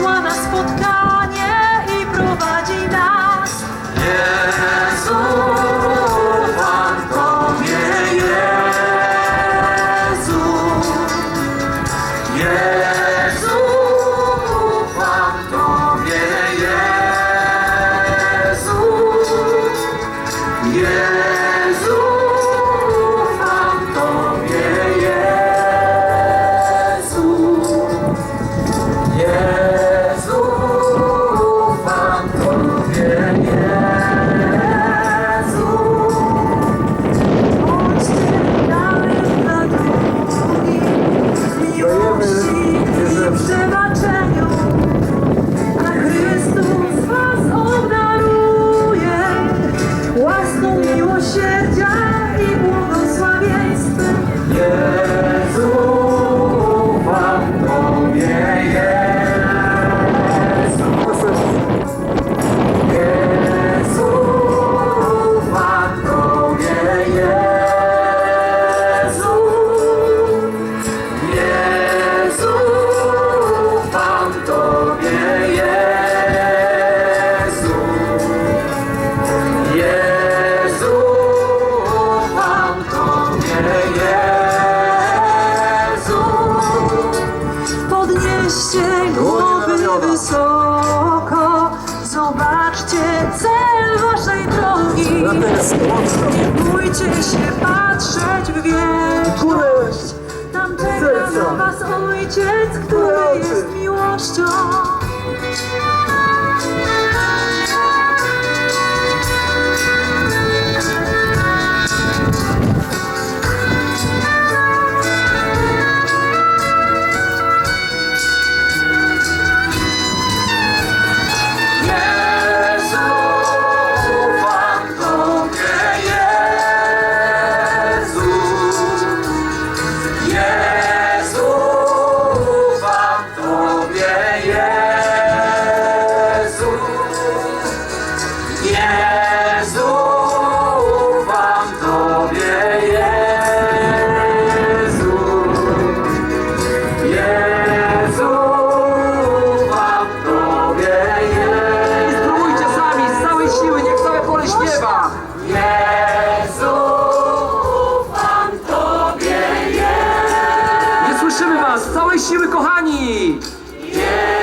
przyszła na spotkanie. Podnieście głowy wysoko, zobaczcie cel waszej drogi. Nie bójcie się patrzeć w wieczność, tamtego na was ojciec, który jest teraz, z całej siły kochani! Yeah!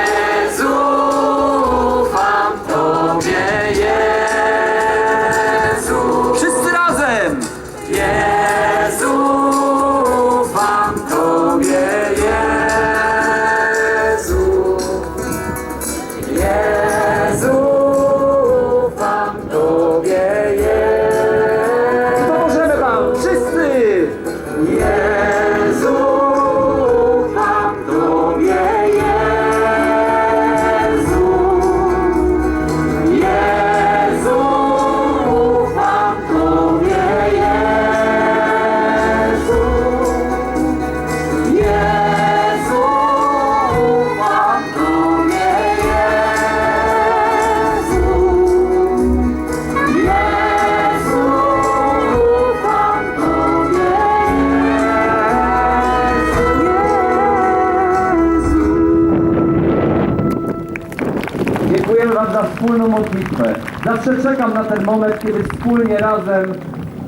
Dziękujemy Wam za wspólną modlitwę. Zawsze czekam na ten moment, kiedy wspólnie, razem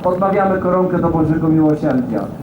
odmawiamy koronkę do Bożego Miłosierdzia.